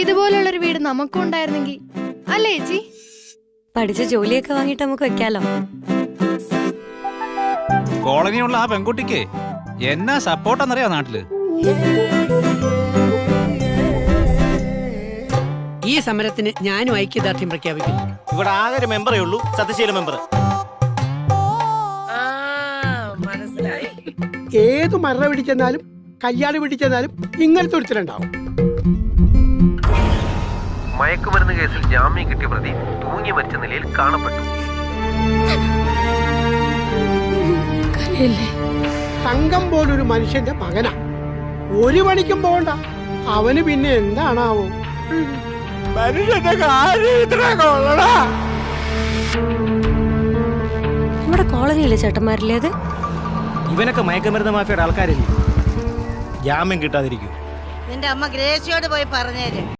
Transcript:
ഇതുപോലുള്ളൊരു വീട് നമുക്കും ഉണ്ടായിരുന്നെങ്കിൽ അല്ലേ ചേച്ചി? പഠിച്ച ജോലിയൊക്കെ വാങ്ങിട്ട് നമുക്ക് വെക്കാലോ. കോളനിയുള്ള ആ പെൺകുട്ടിക്ക് എന്നാ സപ്പോർട്ടെന്നറിയാ നാട്ടിൽ? ഈ സമരത്തിന് ഞാനും ഐക്യദാർഢ്യം പ്രഖ്യാപിക്കുന്നു. ഇവിടെ ആകെ ഒരു മെമ്പറേ ഉള്ളൂ സത്യശീല മെമ്പർ ഏത് മരണ പിടിച്ചെന്നാലും കല്യാണം പിടിച്ചെന്നാലും ഇങ്ങനത്തെ ഒരുത്തരുണ്ടാവും മയക്കുമരുന്ന് കേസിൽ ജാമ്യം കിട്ടിയ പ്രതി തൂങ്ങി മരിച്ച നിലയിൽ കാണപ്പെട്ടു. തങ്കം പോലൊരു മനുഷ്യന്റെ മകനാ. ഒരു പണിക്കും പോകണ്ട. അവന് പിന്നെ എന്താണാവോ. മനുഷ്യന്റെ കാര്യം ഇത്ര കൊള്ളടാ. നമ്മുടെ കോളനിയിലെ ചേട്ടന്മാരില്ലേ അത്? ഇവനൊക്കെ മയക്കുമരുന്ന് മാഫിയുടെ ആൾക്കാരില്ലേ? ജാമ്യം കിട്ടാതിരിക്കും. നിന്റെ അമ്മ ഗ്രേസിയോട് പോയി പറഞ്ഞേര്.